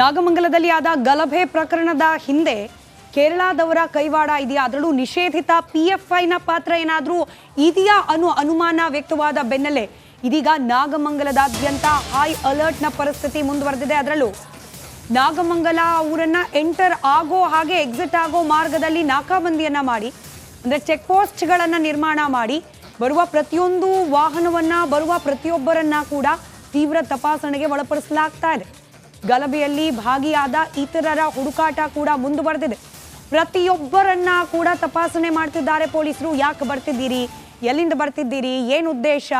ನಾಗಮಂಗಲದಲ್ಲಿ ಆದ ಗಲಭೆ ಪ್ರಕರಣದ ಹಿಂದೆ ಕೇರಳದವರ ಕೈವಾಡ ಇದೆಯಾ? ಅದರಲ್ಲೂ ನಿಷೇಧಿತ ಪಿ ಎಫ್ ಐನ ಪಾತ್ರ ಏನಾದರೂ ಇದೆಯಾ ಅನ್ನೋ ಅನುಮಾನ ವ್ಯಕ್ತವಾದ ಬೆನ್ನಲ್ಲೇ ಇದೀಗ ನಾಗಮಂಗಲದಾದ್ಯಂತ ಹೈ ಅಲರ್ಟ್ನ ಪರಿಸ್ಥಿತಿ ಮುಂದುವರೆದಿದೆ. ಅದರಲ್ಲೂ ನಾಗಮಂಗಲ ಊರನ್ನ ಎಂಟರ್ ಆಗೋ ಹಾಗೆ ಎಕ್ಸಿಟ್ ಆಗೋ ಮಾರ್ಗದಲ್ಲಿ ನಾಕಾಬಂದಿಯನ್ನ ಮಾಡಿ, ಅಂದ್ರೆ ಚೆಕ್ ಪೋಸ್ಟ್ಗಳನ್ನು ನಿರ್ಮಾಣ ಮಾಡಿ, ಬರುವ ಪ್ರತಿಯೊಂದು ವಾಹನವನ್ನ, ಬರುವ ಪ್ರತಿಯೊಬ್ಬರನ್ನ ಕೂಡ ತೀವ್ರ ತಪಾಸಣೆಗೆ ಒಳಪಡಿಸಲಾಗ್ತಾ ಇದೆ. ಗಲಭೆಯಲ್ಲಿ ಭಾಗಿಯಾದ ಇತರರ ಹುಡುಕಾಟ ಕೂಡ ಮುಂದುವರೆದಿದೆ. ಪ್ರತಿಯೊಬ್ಬರನ್ನ ಕೂಡ ತಪಾಸಣೆ ಮಾಡ್ತಿದ್ದಾರೆ ಪೊಲೀಸರು. ಯಾಕೆ ಬರ್ತಿದ್ದೀರಿ? ಎಲ್ಲಿಂದ ಬರ್ತಿದ್ದೀರಿ? ಏನು ಉದ್ದೇಶ?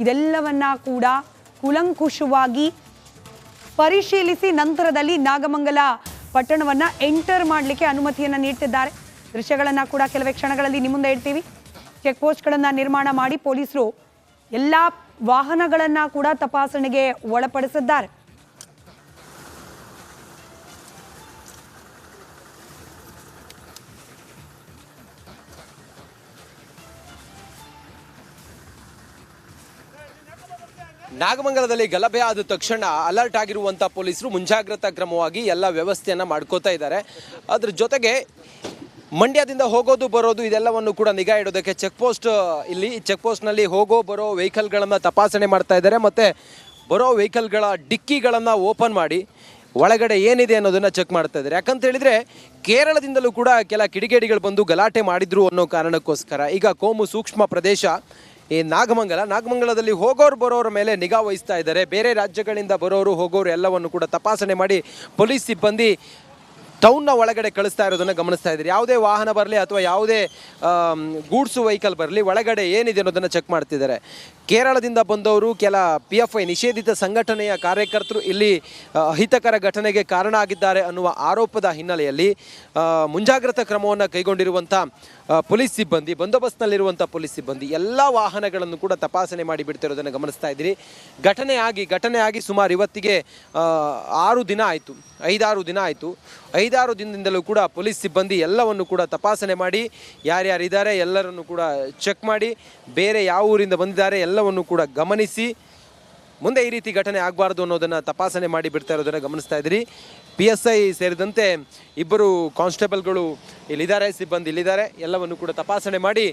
ಇದೆಲ್ಲವನ್ನ ಕೂಡ ಕುಲಂಕುಷವಾಗಿ ಪರಿಶೀಲಿಸಿ ನಂತರದಲ್ಲಿ ನಾಗಮಂಗಲ ಪಟ್ಟಣವನ್ನ ಎಂಟರ್ ಮಾಡಲಿಕ್ಕೆ ಅನುಮತಿಯನ್ನ ನೀಡ್ತಿದ್ದಾರೆ. ದೃಶ್ಯಗಳನ್ನ ಕೂಡ ಕೆಲವೇ ಕ್ಷಣಗಳಲ್ಲಿ ನಿಮ್ಮ ಮುಂದೆ ಇಡ್ತೀವಿ. ಚೆಕ್ ಪೋಸ್ಟ್ಗಳನ್ನು ನಿರ್ಮಾಣ ಮಾಡಿ ಪೊಲೀಸರು ಎಲ್ಲ ವಾಹನಗಳನ್ನ ಕೂಡ ತಪಾಸಣೆಗೆ ಒಳಪಡಿಸಿದ್ದಾರೆ. ನಾಗಮಂಗಲದಲ್ಲಿ ಗಲಭೆ ಆದ ತಕ್ಷಣ ಅಲರ್ಟ್ ಆಗಿರುವಂಥ ಪೊಲೀಸರು ಮುಂಜಾಗ್ರತಾ ಕ್ರಮವಾಗಿ ಎಲ್ಲ ವ್ಯವಸ್ಥೆಯನ್ನು ಮಾಡ್ಕೋತಾ ಇದ್ದಾರೆ. ಅದ್ರ ಜೊತೆಗೆ ಮಂಡ್ಯದಿಂದ ಹೋಗೋದು ಬರೋದು ಇದೆಲ್ಲವನ್ನು ಕೂಡ ನಿಗಾ ಇಡೋದಕ್ಕೆ ಚೆಕ್ ಪೋಸ್ಟ್ ಇಲ್ಲಿ ಚೆಕ್ ಪೋಸ್ಟ್ನಲ್ಲಿ ಹೋಗೋ ಬರೋ ವೆಹಿಕಲ್ಗಳನ್ನು ತಪಾಸಣೆ ಮಾಡ್ತಾ ಇದ್ದಾರೆ ಮತ್ತು ಬರೋ ವೆಹಿಕಲ್ಗಳ ಡಿಕ್ಕಿಗಳನ್ನು ಓಪನ್ ಮಾಡಿ ಒಳಗಡೆ ಏನಿದೆ ಅನ್ನೋದನ್ನ ಚೆಕ್ ಮಾಡ್ತಾ ಇದ್ದಾರೆ. ಯಾಕಂತ ಹೇಳಿದ್ರೆ ಕೇರಳದಿಂದಲೂ ಕೂಡ ಕೆಲ ಕಿಡಿಗೇಡಿಗಳು ಬಂದು ಗಲಾಟೆ ಮಾಡಿದ್ರು ಅನ್ನೋ ಕಾರಣಕ್ಕೋಸ್ಕರ. ಈಗ ಕೋಮು ಸೂಕ್ಷ್ಮ ಪ್ರದೇಶ ಈ ನಾಗಮಂಗಲ, ನಾಗಮಂಗಲದಲ್ಲಿ ಹೋಗೋರು ಬರೋರ ಮೇಲೆ ನಿಗಾ ವಹಿಸ್ತಾ ಇದ್ದಾರೆ. ಬೇರೆ ರಾಜ್ಯಗಳಿಂದ ಬರೋರು, ಹೋಗೋರು ಎಲ್ಲವನ್ನು ಕೂಡ ತಪಾಸಣೆ ಮಾಡಿ ಪೊಲೀಸ್ ಸಿಬ್ಬಂದಿ ಟೌನ್ನ ಒಳಗಡೆ ಕಳಿಸ್ತಾ ಇರೋದನ್ನು ಗಮನಿಸ್ತಾ ಇದ್ದೀರಿ. ಯಾವುದೇ ವಾಹನ ಬರಲಿ ಅಥವಾ ಯಾವುದೇ ಗೂಡ್ಸು ವೆಹಿಕಲ್ ಬರಲಿ, ಒಳಗಡೆ ಏನಿದೆ ಅನ್ನೋದನ್ನು ಚೆಕ್ ಮಾಡ್ತಿದ್ದಾರೆ. ಕೇರಳದಿಂದ ಬಂದವರು ಕೆಲ ಪಿ ಎಫ್ ಐ ನಿಷೇಧಿತ ಸಂಘಟನೆಯ ಕಾರ್ಯಕರ್ತರು ಇಲ್ಲಿ ಅಹಿತಕರ ಘಟನೆಗೆ ಕಾರಣ ಆಗಿದ್ದಾರೆ ಅನ್ನುವ ಆರೋಪದ ಹಿನ್ನೆಲೆಯಲ್ಲಿ ಮುಂಜಾಗ್ರತಾ ಕ್ರಮವನ್ನು ಕೈಗೊಂಡಿರುವಂಥ ಪೊಲೀಸ್ ಸಿಬ್ಬಂದಿ ಬಂದೋಬಸ್ತ್ನಲ್ಲಿರುವಂಥ ಪೊಲೀಸ್ ಸಿಬ್ಬಂದಿ, ಎಲ್ಲ ವಾಹನಗಳನ್ನು ಕೂಡ ತಪಾಸಣೆ ಮಾಡಿ ಬಿಡ್ತಿರೋದನ್ನು ಗಮನಿಸ್ತಾ ಇದ್ದೀರಿ. ಘಟನೆ ಆಗಿ ಘಟನೆ ಆಗಿ ಸುಮಾರು ಇವತ್ತಿಗೆ ಆರು ದಿನ ಆಯಿತು, ಐದಾರು ದಿನ ಆಯಿತು. ಐದಾರು ದಿನದಿಂದಲೂ ಕೂಡ ಪೊಲೀಸ್ ಸಿಬ್ಬಂದಿ ಎಲ್ಲವನ್ನು ಕೂಡ ತಪಾಸಣೆ ಮಾಡಿ, ಯಾರ್ಯಾರಿದ್ದಾರೆ ಎಲ್ಲರನ್ನು ಕೂಡ ಚೆಕ್ ಮಾಡಿ, ಬೇರೆ ಯಾವ ಊರಿಂದ ಬಂದಿದ್ದಾರೆ ಎಲ್ಲವನ್ನು ಕೂಡ ಗಮನಿಸಿ. ಮುಂದೆ ಈ ರೀತಿ ಘಟನೆ ಆಗಬಾರ್ದು ಅನ್ನೋದನ್ನು ತಪಾಸಣೆ ಮಾಡಿ ಬಿಡ್ತಾ ಇರೋದನ್ನು ಗಮನಿಸ್ತಾ ಇದ್ದೀರಿ ಪಿ ಎಸ್ ಐ ಸೇರಿದಂತೆ ಇಬ್ಬರು ಕಾನ್ಸ್ಟೇಬಲ್ಗಳು ಇಲ್ಲಿದ್ದಾರೆ, ಸಿಬ್ಬಂದಿ ಇಲ್ಲಿದ್ದಾರೆ, ಎಲ್ಲವನ್ನು ಕೂಡ ತಪಾಸಣೆ ಮಾಡಿ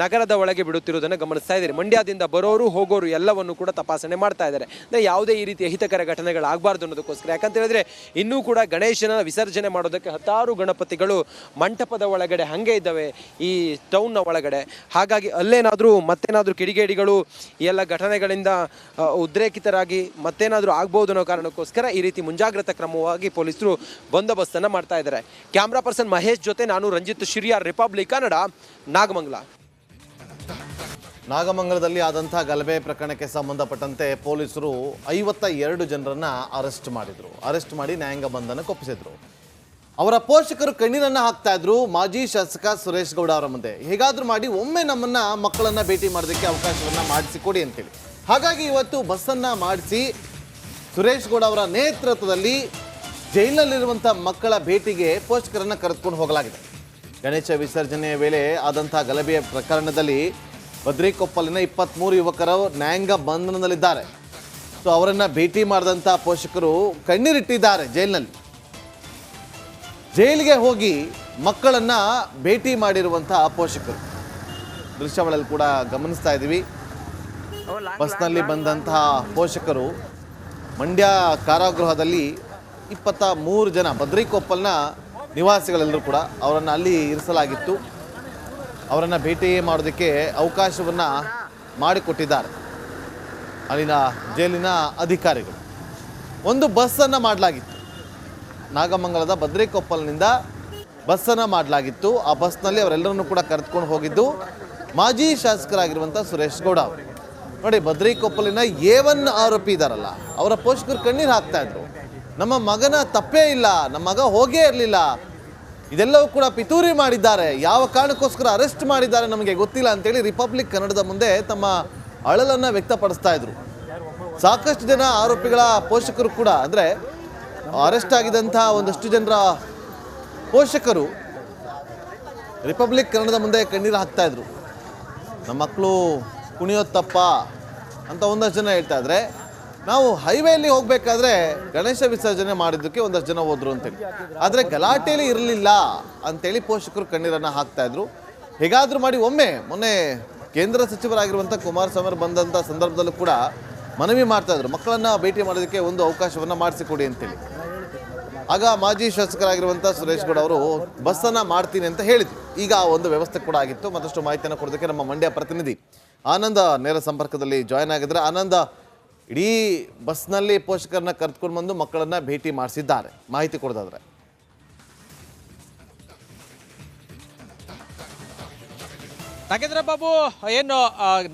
ನಗರದ ಒಳಗೆ ಬಿಡುತ್ತಿರುವುದನ್ನು ಗಮನಿಸ್ತಾ ಇದ್ದಾರೆ. ಮಂಡ್ಯದಿಂದ ಬರೋರು, ಹೋಗೋರು ಎಲ್ಲವನ್ನು ಕೂಡ ತಪಾಸಣೆ ಮಾಡ್ತಾ ಇದ್ದಾರೆ. ಅಂದರೆ ಯಾವುದೇ ಈ ರೀತಿ ಅಹಿತಕರ ಘಟನೆಗಳಾಗಬಾರ್ದು ಅನ್ನೋದಕ್ಕೋಸ್ಕರ. ಯಾಕಂತ ಹೇಳಿದ್ರೆ, ಇನ್ನೂ ಕೂಡ ಗಣೇಶನ ವಿಸರ್ಜನೆ ಮಾಡೋದಕ್ಕೆ ಹತ್ತಾರು ಗಣಪತಿಗಳು ಮಂಟಪದ ಒಳಗಡೆ ಹಾಗೆ ಇದ್ದಾವೆ, ಈ ಟೌನ್ನ ಒಳಗಡೆ. ಹಾಗಾಗಿ ಅಲ್ಲೇನಾದರೂ ಮತ್ತೇನಾದರೂ ಕಿಡಿಗೇಡಿಗಳು ಈ ಎಲ್ಲ ಘಟನೆಗಳಿಂದ ಉದ್ರೇಕಿತರಾಗಿ ಮತ್ತೇನಾದರೂ ಆಗ್ಬೋದು ಅನ್ನೋ ಕಾರಣಕ್ಕೋಸ್ಕರ ಈ ರೀತಿ ಮುಂಜಾಗ್ರತಾ ಕ್ರಮವಾಗಿ ಪೊಲೀಸರು ಬಂದೋಬಸ್ತನ್ನು ಮಾಡ್ತಾ ಇದ್ದಾರೆ. ಕ್ಯಾಮ್ರಾ ಪರ್ಸನ್ ಮಹೇಶ್ ಜೊತೆ ನಾನು ರಂಜಿತ್ ಶಿರಿಯಾರ್ ರಿಪಬ್ಲಿಕ್ ಕನ್ನಡ, ನಾಗಮಂಗಲ. ನಾಗಮಂಗಲದಲ್ಲಿ ಆದಂಥ ಗಲಭೆ ಪ್ರಕರಣಕ್ಕೆ ಸಂಬಂಧಪಟ್ಟಂತೆ ಪೊಲೀಸರು ಐವತ್ತ ಎರಡು ಜನರನ್ನ ಅರೆಸ್ಟ್ ಮಾಡಿದ್ರು. ಅರೆಸ್ಟ್ ಮಾಡಿ ನ್ಯಾಯಾಂಗ ಬಂಧನಕ್ಕೆ ಒಪ್ಪಿಸಿದ್ರು. ಅವರ ಪೋಷಕರು ಕಣ್ಣೀರನ್ನು ಹಾಕ್ತಾ ಇದ್ರು. ಮಾಜಿ ಶಾಸಕ ಸುರೇಶ್ ಗೌಡ ಅವರ ಮುಂದೆ. ಹೇಗಾದ್ರೂ ಮಾಡಿ ಒಮ್ಮೆ ನಮ್ಮನ್ನ ಮಕ್ಕಳನ್ನ ಭೇಟಿ ಮಾಡೋದಕ್ಕೆ ಅವಕಾಶವನ್ನ ಮಾಡಿಸಿಕೊಡಿ ಅಂತೇಳಿ. ಹಾಗಾಗಿ ಇವತ್ತು ಬಸ್ಸನ್ನು ಮಾಡಿಸಿ ಸುರೇಶ್ ಗೌಡ ಅವರ ನೇತೃತ್ವದಲ್ಲಿ ಜೈಲಿನಲ್ಲಿರುವಂಥ ಮಕ್ಕಳ ಭೇಟಿಗೆ ಪೋಷಕರನ್ನ ಕರೆದುಕೊಂಡು ಹೋಗಲಾಗಿದೆ. ಗಣೇಶ ವಿಸರ್ಜನೆಯ ವೇಳೆ ಆದಂತಹ ಗಲಭೆಯ ಪ್ರಕರಣದಲ್ಲಿ ಬದ್ರಿಕೊಪ್ಪಲಿನ ಇಪ್ಪತ್ತ್ಮೂರು ಯುವಕರು ನ್ಯಾಯಾಂಗ ಬಂಧನದಲ್ಲಿದ್ದಾರೆ. ಸೊ ಅವರನ್ನು ಭೇಟಿ ಮಾಡಿದಂತಹ ಪೋಷಕರು ಕಣ್ಣೀರಿಟ್ಟಿದ್ದಾರೆ ಜೈಲಿನಲ್ಲಿ. ಜೈಲಿಗೆ ಹೋಗಿ ಮಕ್ಕಳನ್ನ ಭೇಟಿ ಮಾಡಿರುವಂತಹ ಪೋಷಕರು. ದೃಶ್ಯಗಳಲ್ಲಿ ಕೂಡ ಗಮನಿಸ್ತಾ ಇದ್ದೀವಿ. ಬಸ್ನಲ್ಲಿ ಬಂದಂತಹ ಪೋಷಕರು ಮಂಡ್ಯ ಕಾರಾಗೃಹದಲ್ಲಿ ಇಪ್ಪತ್ತ ಮೂರು ಜನ ಬದ್ರಿಕೊಪ್ಪಲ್ನ ನಿವಾಸಿಗಳೆಲ್ಲರೂ ಕೂಡ ಅವರನ್ನು ಅಲ್ಲಿ ಇರಿಸಲಾಗಿತ್ತು. ಅವರನ್ನು ಭೇಟಿ ಮಾಡೋದಕ್ಕೆ ಅವಕಾಶವನ್ನು ಮಾಡಿಕೊಟ್ಟಿದ್ದಾರೆ. ಅಲ್ಲಿನ ಜೈಲಿನ ಅಧಿಕಾರಿಗಳು. ಒಂದು ಬಸ್ಸನ್ನು ಮಾಡಲಾಗಿತ್ತು. ನಾಗಮಂಗಲದ ಬದ್ರಿಕೊಪ್ಪಲ್ನಿಂದ ಬಸ್ಸನ್ನು ಮಾಡಲಾಗಿತ್ತು. ಆ ಬಸ್ನಲ್ಲಿ ಅವರೆಲ್ಲರನ್ನು ಕೂಡ ಕರೆದುಕೊಂಡು ಹೋಗಿದ್ದು ಮಾಜಿ ಶಾಸಕರಾಗಿರುವಂಥ ಸುರೇಶ್ ಗೌಡ ಅವರು. ನೋಡಿ ಬದ್ರಿಕೊಪ್ಪಲಿನ ಏವನ್ ಆರೋಪಿ ಇದ್ದಾರಲ್ಲ ಅವರ ಪೋಷಕರು ಕಣ್ಣೀರು ಹಾಕ್ತಾ ಇದ್ರು. ನಮ್ಮ ಮಗನ ತಪ್ಪೇ ಇಲ್ಲ, ನಮ್ಮ ಮಗ ಹೋಗೇ ಇರಲಿಲ್ಲ. ಇದೆಲ್ಲವೂ ಕೂಡ ಪಿತೂರಿ ಮಾಡಿದ್ದಾರೆ. ಯಾವ ಕಾರಣಕ್ಕೋಸ್ಕರ ಅರೆಸ್ಟ್ ಮಾಡಿದ್ದಾರೆ ನಮಗೆ ಗೊತ್ತಿಲ್ಲ ಅಂತೇಳಿ ರಿಪಬ್ಲಿಕ್ ಕನ್ನಡದ ಮುಂದೆ ತಮ್ಮ ಅಳಲನ್ನು ವ್ಯಕ್ತಪಡಿಸ್ತಾ ಇದ್ರು. ಸಾಕಷ್ಟು ಜನ ಆರೋಪಿಗಳ ಪೋಷಕರು ಕೂಡ, ಅಂದರೆ ಅರೆಸ್ಟ್ ಆಗಿದಂಥ ಒಂದಷ್ಟು ಜನರ ಪೋಷಕರು ರಿಪಬ್ಲಿಕ್ ಕನ್ನಡದ ಮುಂದೆ ಕಣ್ಣೀರು ಹಾಕ್ತಾ ಇದ್ರು. ನಮ್ಮ ಮಕ್ಕಳು ಕುಣಿಯೋದು ತಪ್ಪ ಅಂತ ಒಂದಷ್ಟು ಜನ ಹೇಳ್ತಾ ಇದ್ರೆ ನಾವು ಹೈವೇಲಿ ಹೋಗ್ಬೇಕಾದ್ರೆ ಗಣೇಶ ವಿಸರ್ಜನೆ ಮಾಡಿದ್ದಕ್ಕೆ ಒಂದಷ್ಟು ಜನ ಹೋದ್ರು ಅಂತೇಳಿ ಆದರೆ ಗಲಾಟೆಯಲ್ಲಿ ಇರಲಿಲ್ಲ ಅಂತೇಳಿ ಪೋಷಕರು ಕಣ್ಣೀರನ್ನು ಹಾಕ್ತಾ ಇದ್ರು. ಹೇಗಾದ್ರೂ ಮಾಡಿ ಒಮ್ಮೆ ಮೊನ್ನೆ ಕೇಂದ್ರ ಸಚಿವರಾಗಿರುವಂಥ ಕುಮಾರಸ್ವಾಮಿ ಬಂದಂಥ ಸಂದರ್ಭದಲ್ಲೂ ಕೂಡ ಮನವಿ ಮಾಡ್ತಾ ಇದ್ರು. ಮಕ್ಕಳನ್ನ ಭೇಟಿ ಮಾಡೋದಕ್ಕೆ ಒಂದು ಅವಕಾಶವನ್ನು ಮಾಡಿಸಿಕೊಡಿ ಅಂತೇಳಿ. ಆಗ ಮಾಜಿ ಶಾಸಕರಾಗಿರುವಂಥ ಸುರೇಶ್ ಗೌಡ ಅವರು, ಬಸ್ಸನ್ನು ಮಾಡ್ತೀನಿ ಅಂತ ಹೇಳಿದ್ರು. ಈಗ ಒಂದು ವ್ಯವಸ್ಥೆ ಕೂಡ ಆಗಿತ್ತು. ಮತ್ತಷ್ಟು ಮಾಹಿತಿಯನ್ನು ಕೊಡೋದಕ್ಕೆ ನಮ್ಮ ಮಂಡ್ಯ ಪ್ರತಿನಿಧಿ ಆನಂದ ನೇರ ಸಂಪರ್ಕದಲ್ಲಿ ಜಾಯ್ನ್ ಆಗಿದ್ರೆ ಆನಂದ ಇಡೀ ಬಸ್ನಲ್ಲಿ ಪೋಷಕರನ್ನ ಕರೆದುಕೊಂಡು ಬಂದು ಮಕ್ಕಳನ್ನ ಭೇಟಿ ಮಾಡಿಸಿದ್ದಾರೆ. ಮಾಹಿತಿ ಕೊಡೋದಾದ್ರೆ. ನಾಗೇಂದ್ರ ಬಾಬು, ಏನು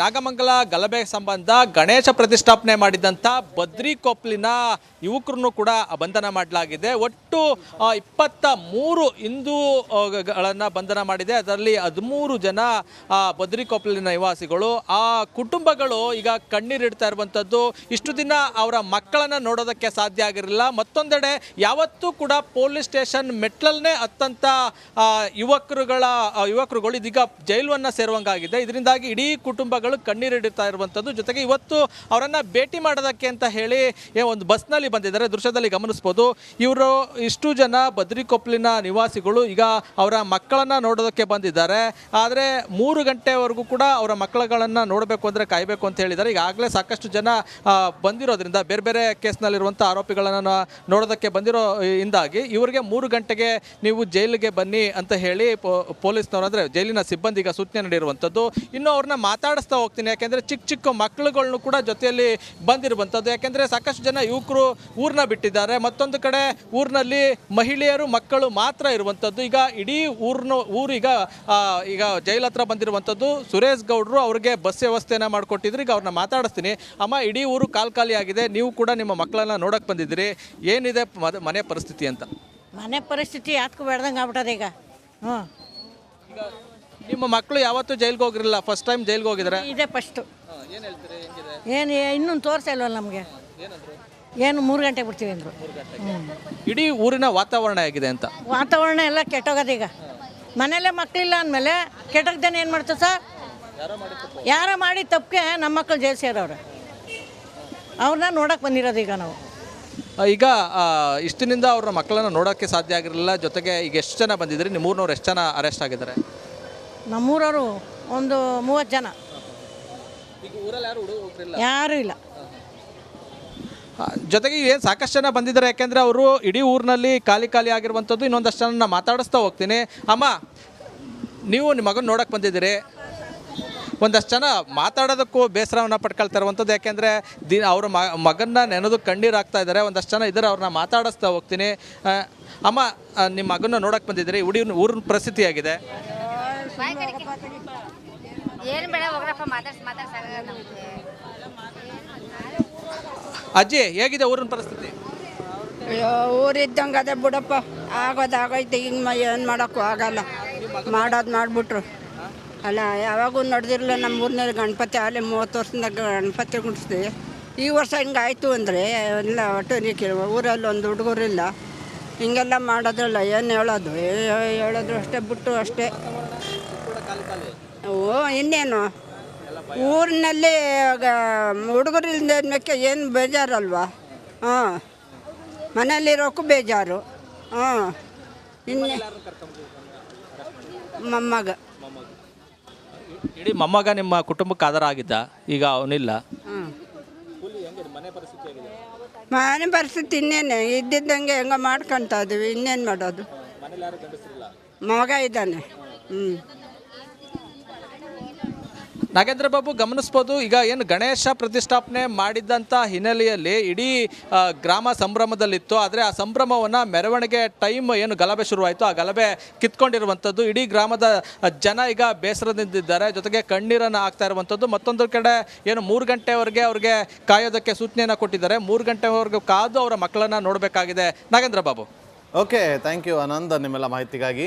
ನಾಗಮಂಗಲ ಗಲಭೆ ಸಂಬಂಧ ಗಣೇಶ ಪ್ರತಿಷ್ಠಾಪನೆ ಮಾಡಿದಂಥ ಬದ್ರಿಕೊಪ್ಲಿನ ಯುವಕರನ್ನು ಕೂಡ ಬಂಧನ ಮಾಡಲಾಗಿದೆ. ಒಟ್ಟು ಇಪ್ಪತ್ತ ಮೂರು ಹಿಂದೂಗಳನ್ನು ಬಂಧನ ಮಾಡಿದೆ. ಅದರಲ್ಲಿ ಹದಿಮೂರು ಜನ ಬದ್ರಿ ಬದ್ರಿಕೊಪ್ಲಿನ ನಿವಾಸಿಗಳು. ಆ ಕುಟುಂಬಗಳು ಈಗ ಕಣ್ಣೀರಿಡ್ತಾ ಇರುವಂಥದ್ದು ಇಷ್ಟು ದಿನ ಅವರ ಮಕ್ಕಳನ್ನು ನೋಡೋದಕ್ಕೆ ಸಾಧ್ಯ ಆಗಿರಲಿಲ್ಲ. ಮತ್ತೊಂದೆಡೆ ಯಾವತ್ತೂ ಕೂಡ ಪೊಲೀಸ್ ಸ್ಟೇಷನ್ ಮೆಟ್ಲಲ್ಲೇ ಹತ್ತಂಥ ಯುವಕರುಗಳ ಯುವಕರುಗಳು ಇದೀಗ ಜೈಲನ್ನು ಸೇರುವಂಗಾಗಿದೆ. ಇದರಿಂದಾಗಿ ಇಡೀ ಕುಟುಂಬಗಳು ಕಣ್ಣೀರಿಡುತ್ತಾ ಇರುವಂಥದ್ದು ಜೊತೆಗೆ ಇವತ್ತು ಅವರನ್ನು ಭೇಟಿ ಮಾಡೋದಕ್ಕೆ ಅಂತ ಹೇಳಿ ಒಂದು ಬಸ್ನಲ್ಲಿ ಬಂದಿದ್ದಾರೆ. ದೃಶ್ಯದಲ್ಲಿ ಗಮನಿಸ್ಬೋದು. ಇವರು ಇಷ್ಟು ಜನ ಬದ್ರಿಕೊಪ್ಲಿನ ನಿವಾಸಿಗಳು. ಈಗ ಅವರ ಮಕ್ಕಳನ್ನು ನೋಡೋದಕ್ಕೆ ಬಂದಿದ್ದಾರೆ. ಆದರೆ ಮೂರು ಗಂಟೆವರೆಗೂ ಕೂಡ ಅವರ ಮಕ್ಕಳುಗಳನ್ನು ನೋಡಬೇಕು ಅಂದರೆ ಕಾಯಬೇಕು ಅಂತ ಹೇಳಿದ್ದಾರೆ. ಈಗಾಗಲೇ ಸಾಕಷ್ಟು ಜನ ಬಂದಿರೋದ್ರಿಂದ, ಬೇರೆ ಬೇರೆ ಕೇಸ್ನಲ್ಲಿರುವಂಥ ಆರೋಪಿಗಳನ್ನು ನೋಡೋದಕ್ಕೆ ಬಂದಿರೋ ಇಂದಾಗಿ ಇವರಿಗೆ ಮೂರು ಗಂಟೆಗೆ ನೀವು ಜೈಲಿಗೆ ಬನ್ನಿ ಅಂತ ಹೇಳಿ ಪೊಲೀಸ್ನವರು ಅಂದರೆ ಜೈಲಿನ ಸಿಬ್ಬಂದಿಗೆ ಸೂಚನೆ ನೀಡಿರುವಂಥದ್ದು ಇನ್ನು ಅವ್ರನ್ನ ಮಾತಾಡಿಸ್ತಾ ಹೋಗ್ತೀನಿ. ಯಾಕೆಂದರೆ ಚಿಕ್ಕ ಚಿಕ್ಕ ಮಕ್ಕಳುಗಳನ್ನು ಕೂಡ ಜೊತೆಯಲ್ಲಿ ಬಂದಿರುವಂಥದ್ದು. ಯಾಕೆಂದರೆ ಸಾಕಷ್ಟು ಜನ ಯುವಕರು ಊರನ್ನ ಬಿಟ್ಟಿದ್ದಾರೆ. ಮತ್ತೊಂದು ಕಡೆ ಊರಿನಲ್ಲಿ ಮಹಿಳೆಯರು ಮಕ್ಕಳು ಮಾತ್ರ ಇರುವಂಥದ್ದು. ಈಗ ಇಡೀ ಊರನ್ನು ಊರೀಗ ಈಗ ಜೈಲ್ ಹತ್ರ ಬಂದಿರುವಂಥದ್ದು. ಸುರೇಶ್ ಗೌಡ್ರು ಅವ್ರಿಗೆ ಬಸ್ ವ್ಯವಸ್ಥೆನ ಮಾಡಿಕೊಟ್ಟಿದ್ರು. ಈಗ ಅವ್ರನ್ನ ಮಾತಾಡಿಸ್ತೀನಿ. ಅಮ್ಮ ಇಡೀ ಊರು ಕಾಲ್ ಖಾಲಿ ಆಗಿದೆ. ನೀವು ಕೂಡ ನಿಮ್ಮ ಮಕ್ಕಳನ್ನ ನೋಡಕ್ಕೆ ಬಂದಿದ್ದೀರಿ. ಏನಿದೆ ಮನೆ ಪರಿಸ್ಥಿತಿ ಅಂತ? ಮನೆ ಪರಿಸ್ಥಿತಿ ಯಾತ್ಕೋ ಬೇಡ್ದಂಗೆ ಆಗ್ಬಿಟ್ಟದ ಈಗ. ಹ್ಞೂ ನಿಮ್ಮ ಮಕ್ಕಳು ಯಾವತ್ತೂ ಜೈಲ್ಗೆ ಹೋಗಿರಲಿಲ್ಲ ಫಸ್ಟ್ ಟೈಮ್ ಜೈಲ್ಗೆ ಹೋಗಿದ್ರೆ? ಇದೇ ಫಸ್ಟು ಏನು ಇನ್ನೂ ತೋರಿಸಲ್ವಲ್ಲ ನಮಗೆ? ಏನು ಮೂರು ಗಂಟೆಗೆ ಬಿಡ್ತೀವಿ ಅಂದರು. ಇಡೀ ಊರಿನ ವಾತಾವರಣ ಆಗಿದೆ ಅಂತ? ವಾತಾವರಣ ಎಲ್ಲ ಕೆಟ್ಟೋಗದ ಈಗ. ಮನೆಯಲ್ಲೇ ಮಕ್ಕಳಿಲ್ಲ ಅಂದಮೇಲೆ ಕೆಟ್ಟೋಗ್ದೇನೆ ಏನು ಮಾಡ್ತೀವಿ ಸರ್? ಯಾರ ಮಾಡಿ ತಪ್ಪಿಗೆ ನಮ್ಮ ಮಕ್ಕಳು ಜೈಲು ಸೇರವ್ರೆ ಅವ್ರನ್ನ ನೋಡೋಕೆ ಬಂದಿರೋದು ಈಗ ನಾವು. ಈಗ ಆ, ಇಷ್ಟಿನಿಂದ ಅವ್ರ ಮಕ್ಕಳನ್ನ ನೋಡೋಕ್ಕೆ ಸಾಧ್ಯ ಆಗಿರಲಿಲ್ಲ. ಜೊತೆಗೆ ಈಗ ಎಷ್ಟು ಜನ ಬಂದಿದ್ರಿ? ನಿಮ್ಮೂರ್ನವ್ರು ಎಷ್ಟು ಜನ ಅರೆಸ್ಟ್ ಆಗಿದ್ದಾರೆ? ನಮ್ಮೂರವರು ಒಂದು ಮೂವತ್ತು ಜನ. ಯಾರು ಇಲ್ಲ. ಜೊತೆಗೆ ಏನು ಸಾಕಷ್ಟು ಜನ ಬಂದಿದ್ದಾರೆ ಯಾಕೆಂದರೆ ಅವರು ಇಡೀ ಊರಿನಲ್ಲಿ ಖಾಲಿ ಖಾಲಿ ಆಗಿರುವಂಥದ್ದು ಇನ್ನೊಂದಷ್ಟು ಜನ ಮಾತಾಡಿಸ್ತಾ ಹೋಗ್ತೀನಿ. ಅಮ್ಮ ನೀವು ನಿಮ್ಮ ಮಗನ ನೋಡಕ್ಕೆ ಬಂದಿದ್ದೀರಿ. ಒಂದಷ್ಟು ಜನ ಮಾತಾಡೋದಕ್ಕೂ ಬೇಸರವನ್ನು ಪಡ್ಕೊಳ್ತಾ ಇರುವಂಥದ್ದು ಯಾಕೆಂದರೆ ದಿ ಅವ್ರ ಮಗನ್ನ ನೆನೆದು ಕಣ್ಣೀರು ಹಾಕ್ತಾ ಇದ್ದಾರೆ. ಒಂದಷ್ಟು ಜನ ಇದ್ದಾರೆ ಅವ್ರನ್ನ ಮಾತಾಡಿಸ್ತಾ ಹೋಗ್ತೀನಿ. ಅಮ್ಮ ನಿಮ್ಮ ಮಗನ ನೋಡಕ್ಕೆ ಬಂದಿದ್ದೀರಿ. ಉಡಿ ಊರಿನ ಪರಿಸ್ಥಿತಿ ಆಗಿದೆ ಅಜ್ಜಿ, ಹೇಗಿದೆ ಊರಿನ ಪರಿಸ್ಥಿತಿ? ಊರಿದ್ದಂಗೆ ಅದೇ ಬಿಡಪ್ಪ. ಆಗೋದು ಈಗ ಏನು ಮಾಡೋಕ್ಕೂ ಆಗಲ್ಲ. ಮಾಡೋದು ಮಾಡಿಬಿಟ್ರು. ಅಲ್ಲ, ಯಾವಾಗೂ ನಡೆದಿರಲಿಲ್ಲ ನಮ್ಮ ಊರಿನಲ್ಲಿ ಗಣಪತಿ ಆಗಲಿ, ಮೂವತ್ತು ವರ್ಷದಿಂದ ಗಣಪತಿ ಗುಡಿಸ್ತೀವಿ ಈ ವರ್ಷ ಹಿಂಗಾಯ್ತು ಅಂದರೆ, ಎಲ್ಲ ಒಟ್ಟು ನೀವು ಊರಲ್ಲಿ ಒಂದು ಹುಡುಗರಿಲ್ಲ. ಹಿಂಗೆಲ್ಲ ಮಾಡೋದಿಲ್ಲ ಏನು ಹೇಳೋದು? ಹೇಳೋದು ಅಷ್ಟೇ, ಬಿಟ್ಟು ಅಷ್ಟೇ. ಓ ಇನ್ನೇನು? ಊರಿನಲ್ಲಿ ಹುಡುಗರಿಂದ ಇಲ್ದಕ್ಕೆ ಏನು ಬೇಜಾರಲ್ವಾ? ಹಾಂ. ಮನೇಲಿರೋಕ್ಕೂ ಬೇಜಾರು. ಹಾಂ. ಇನ್ನೇ ಮೊಮ್ಮಗ. ಇಡೀ ಮೊಮ್ಮಗ ನಿಮ್ಮ ಕುಟುಂಬಕ್ಕೆ ಆಧಾರ ಆಗಿದ್ದ ಈಗ ಅವನಿಲ್ಲ. ಹ್ಞೂ ಮನೆ ಪರಿಸ್ಥಿತಿ ಇನ್ನೇನು ಇದ್ದಿದ್ದಂಗೆ ಹೆಂಗ ಮಾಡ್ಕೊತಾ ಇದೀವಿ ಇನ್ನೇನು ಮಾಡೋದು? ಮಗ ಇದ್ದಾನೆ. ಹ್ಞೂ ನಾಗೇಂದ್ರ ಬಾಬು, ಗಮನಿಸ್ಬೋದು, ಈಗ ಏನು ಗಣೇಶ ಪ್ರತಿಷ್ಠಾಪನೆ ಮಾಡಿದ್ದಂಥ ಹಿನ್ನೆಲೆಯಲ್ಲಿ ಇಡೀ ಗ್ರಾಮ ಸಂಭ್ರಮದಲ್ಲಿತ್ತು. ಆದರೆ ಆ ಸಂಭ್ರಮವನ್ನು ಮೆರವಣಿಗೆ ಟೈಮ್ ಏನು ಗಲಭೆ ಶುರುವಾಯಿತು. ಆ ಗಲಭೆ ಕಿತ್ಕೊಂಡಿರುವಂಥದ್ದು ಇಡೀ ಗ್ರಾಮದ ಜನ ಈಗ ಬೇಸರದಿಂದಿದ್ದಾರೆ. ಜೊತೆಗೆ ಕಣ್ಣೀರನ್ನು ಹಾಕ್ತಾ ಇರುವಂಥದ್ದು. ಮತ್ತೊಂದು ಕಡೆ ಏನು ಮೂರು ಗಂಟೆವರೆಗೆ ಅವ್ರಿಗೆ ಕಾಯೋದಕ್ಕೆ ಸೂಚನೆಯನ್ನು ಕೊಟ್ಟಿದ್ದಾರೆ. ಮೂರು ಗಂಟೆವರೆಗೆ ಕಾದು ಅವರ ಮಕ್ಕಳನ್ನು ನೋಡಬೇಕಾಗಿದೆ. Nagendra Babu. Okay thank you Anand, ನಿಮ್ಮೆಲ್ಲ ಮಾಹಿತಿಗಾಗಿ.